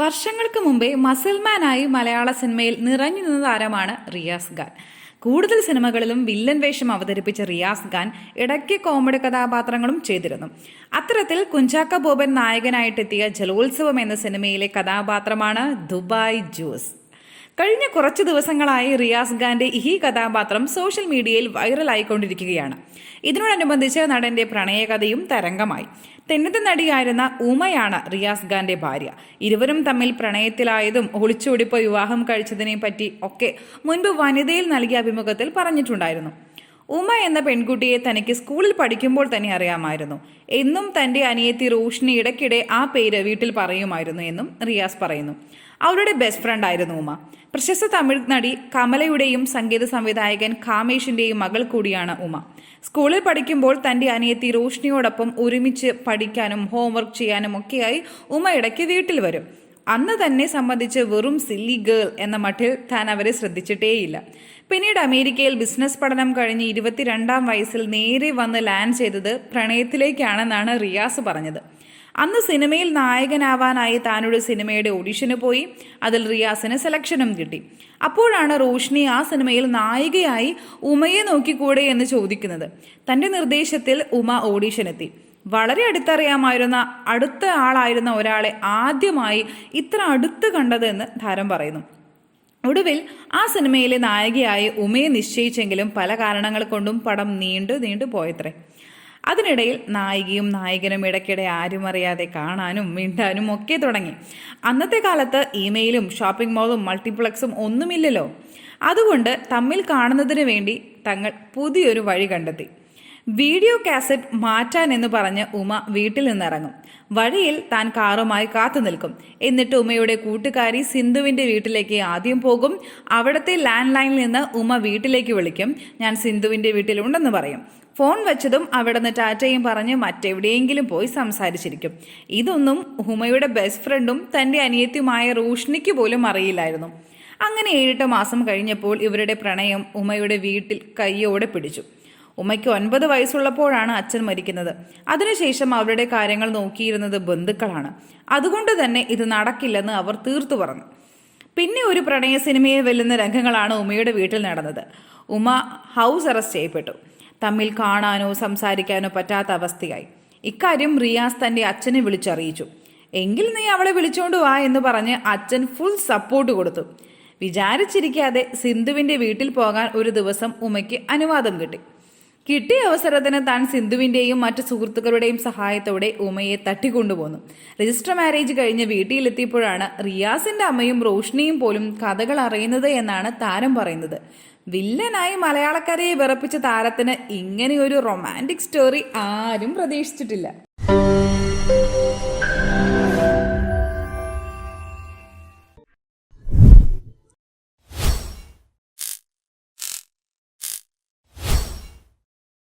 വർഷങ്ങൾക്ക് മുമ്പേ മസിൽമാനായി മലയാള സിനിമയിൽ നിറഞ്ഞു നിന്ന താരമാണ് റിയാസ് ഖാൻ. കൂടുതൽ സിനിമകളിലും വില്ലൻ വേഷം അവതരിപ്പിച്ച റിയാസ് ഖാൻ ഇടയ്ക്ക് കോമഡി കഥാപാത്രങ്ങളും ചെയ്തിരുന്നു. അത്തരത്തിൽ കുഞ്ചാക്ക ബോബൻ നായകനായിട്ടെത്തിയ ജലോത്സവം എന്ന സിനിമയിലെ കഥാപാത്രമാണ് ദുബായ് ജ്യൂസ് കഴിഞ്ഞ കുറച്ച് ദിവസങ്ങളായി റിയാസ് ഖാന്റെ ഈ കഥാപാത്രം സോഷ്യൽ മീഡിയയിൽ വൈറലായിക്കൊണ്ടിരിക്കുകയാണ്. ഇതിനോടനുബന്ധിച്ച് നടന്റെ പ്രണയകഥയും തരംഗമായി. തെന്നിത നടിയായിരുന്ന ഉമയാണ് റിയാസ് ഖാന്റെ ഭാര്യ. ഇരുവരും തമ്മിൽ പ്രണയത്തിലായതും ഒളിച്ചോടിപ്പോ വിവാഹം കഴിച്ചതിനെ പറ്റി ഒക്കെ മുൻപ് വനിതയിൽ നൽകിയ അഭിമുഖത്തിൽ പറഞ്ഞിട്ടുണ്ടായിരുന്നു. ഉമ എന്ന പെൺകുട്ടിയെ തനിക്ക് സ്കൂളിൽ പഠിക്കുമ്പോൾ തന്നെ അറിയാമായിരുന്നു. എന്നും തന്റെ അനിയത്തി റോഷിനി ഇടയ്ക്കിടെ ആ പേര് വീട്ടിൽ പറയുമായിരുന്നു എന്നും റിയാസ് പറയുന്നു. അവരുടെ ബെസ്റ്റ് ഫ്രണ്ട് ആയിരുന്നു ഉമ. പ്രശസ്ത തമിഴ് നടി കമലയുടെയും സംഗീത സംവിധായകൻ കാമേഷിന്റെയും മകൾ കൂടിയാണ് ഉമ. സ്കൂളിൽ പഠിക്കുമ്പോൾ തന്റെ അനിയത്തി റോഷിനിയോടൊപ്പം ഒരുമിച്ച് പഠിക്കാനും ഹോംവർക്ക് ചെയ്യാനും ഒക്കെയായി ഉമ ഇടയ്ക്ക് വീട്ടിൽ വരും. അന്ന് തന്നെ സംബന്ധിച്ച് വെറും സില്ലി ഗേൾ എന്ന മട്ടിൽ താൻ അവരെ ശ്രദ്ധിച്ചിട്ടേയില്ല. പിന്നീട് അമേരിക്കയിൽ ബിസിനസ് പഠനം കഴിഞ്ഞ് ഇരുപത്തിരണ്ടാം വയസ്സിൽ നേരെ വന്ന് ലാൻഡ് ചെയ്തത് പ്രണയത്തിലേക്കാണെന്നാണ് റിയാസ് പറഞ്ഞത്. അന്ന് സിനിമയിൽ നായകനാവാനായി താനൊരു സിനിമയുടെ ഓഡിഷന് പോയി അതിൽ റിയാസിന് സെലക്ഷനും കിട്ടി. അപ്പോഴാണ് റോഷ്നി ആ സിനിമയിൽ നായികയായി ഉമയെ നോക്കിക്കൂടെ എന്ന് ചോദിക്കുന്നത്. തന്റെ നിർദ്ദേശത്തിൽ ഉമ ഓഡിഷനെത്തി വളരെ അടുത്തറിയാമായിരുന്ന അടുത്ത ആളായിരുന്ന ഒരാളെ ആദ്യമായി ഇത്ര അടുത്ത് കണ്ടതെന്ന് താരം പറയുന്നു. ഒടുവിൽ ആ സിനിമയിലെ നായികയായി ഉമയെ നിശ്ചയിച്ചെങ്കിലും പല കാരണങ്ങൾ കൊണ്ടും പടം നീണ്ടു നീണ്ടു പോയത്രേ. അതിനിടയിൽ നായികയും നായകനും ഇടയ്ക്കിടെ ആരും അറിയാതെ കാണാനും മിണ്ടാനും ഒക്കെ തുടങ്ങി. അന്നത്തെ കാലത്ത് ഇമെയിലും ഷോപ്പിംഗ് മോളും മൾട്ടിപ്ലക്സും ഒന്നുമില്ലല്ലോ. അതുകൊണ്ട് തമ്മിൽ കാണുന്നതിന് വേണ്ടി തങ്ങൾ പുതിയൊരു വഴി കണ്ടെത്തി. വീഡിയോ കാസറ്റ് മാറ്റാൻ എന്ന് പറഞ്ഞ് ഉമ വീട്ടിൽ നിന്നിറങ്ങും. വഴിയിൽ താൻ കാറുമായി കാത്തു നിൽക്കും. എന്നിട്ട് ഉമയുടെ കൂട്ടുകാരി സിന്ധുവിന്റെ വീട്ടിലേക്ക് ആദ്യം പോകും. അവിടുത്തെ ലാൻഡ് ലൈനിൽ നിന്ന് ഉമ വീട്ടിലേക്ക് വിളിക്കും. ഞാൻ സിന്ധുവിന്റെ വീട്ടിലുണ്ടെന്ന് പറയും. ഫോൺ വെച്ചതും അവിടെ നിന്ന് ടാറ്റയും പറഞ്ഞ് മറ്റെവിടെയെങ്കിലും പോയി സംസാരിച്ചിരിക്കും. ഇതൊന്നും ഉമയുടെ ബെസ്റ്റ് ഫ്രണ്ടും തന്റെ അനിയത്തിയുമായ റോഷ്ണിക്ക് പോലും അറിയില്ലായിരുന്നു. അങ്ങനെ ഏഴെട്ട് മാസം കഴിഞ്ഞപ്പോൾ ഇവരുടെ പ്രണയം ഉമയുടെ വീട്ടിൽ കയ്യോടെ പിടിച്ചു. ഉമ്മയ്ക്ക് ഒൻപത് വയസ്സുള്ളപ്പോഴാണ് അച്ഛൻ മരിക്കുന്നത്. അതിനുശേഷം അവരുടെ കാര്യങ്ങൾ നോക്കിയിരുന്നത് ബന്ധുക്കളാണ്. അതുകൊണ്ട് തന്നെ ഇത് നടക്കില്ലെന്ന് അവർ തീർത്തു പറഞ്ഞു. പിന്നെ ഒരു പ്രണയ സിനിമയെ വെല്ലുന്ന രംഗങ്ങളാണ് ഉമ്മയുടെ വീട്ടിൽ നടന്നത്. ഉമ ഹൗസ് അറസ്റ്റ് ചെയ്യപ്പെട്ടു. തമ്മിൽ കാണാനോ സംസാരിക്കാനോ പറ്റാത്ത അവസ്ഥയായി. ഇക്കാര്യം റിയാസ് തന്റെ അച്ഛനെ വിളിച്ചറിയിച്ചു. എങ്കിൽ നീ അവളെ വിളിച്ചോണ്ട് വാ എന്ന് പറഞ്ഞ് അച്ഛൻ ഫുൾ സപ്പോർട്ട് കൊടുത്തു. വിചാരിച്ചിരിക്കാതെ സിന്ധുവിന്റെ വീട്ടിൽ പോകാൻ ഒരു ദിവസം ഉമയ്ക്ക് അനുവാദം കിട്ടി. കിട്ടിയ അവസരത്തിന് താൻ സിന്ധുവിന്റെയും മറ്റ് സുഹൃത്തുക്കളുടെയും സഹായത്തോടെ ഉമയെ തട്ടിക്കൊണ്ടുപോന്നു. രജിസ്റ്റർ മാരേജ് കഴിഞ്ഞ് വീട്ടിലെത്തിയപ്പോഴാണ് റിയാസിന്റെ അമ്മയും റോഷ്നിയും പോലും കഥകൾ അറിയുന്നത് എന്നാണ് താരം പറയുന്നത്. വില്ലനായി മലയാളക്കരയെ വിറപ്പിച്ച താരത്തിന് ഇങ്ങനെയൊരു റൊമാന്റിക് സ്റ്റോറി ആരും പ്രതീക്ഷിച്ചിട്ടില്ല.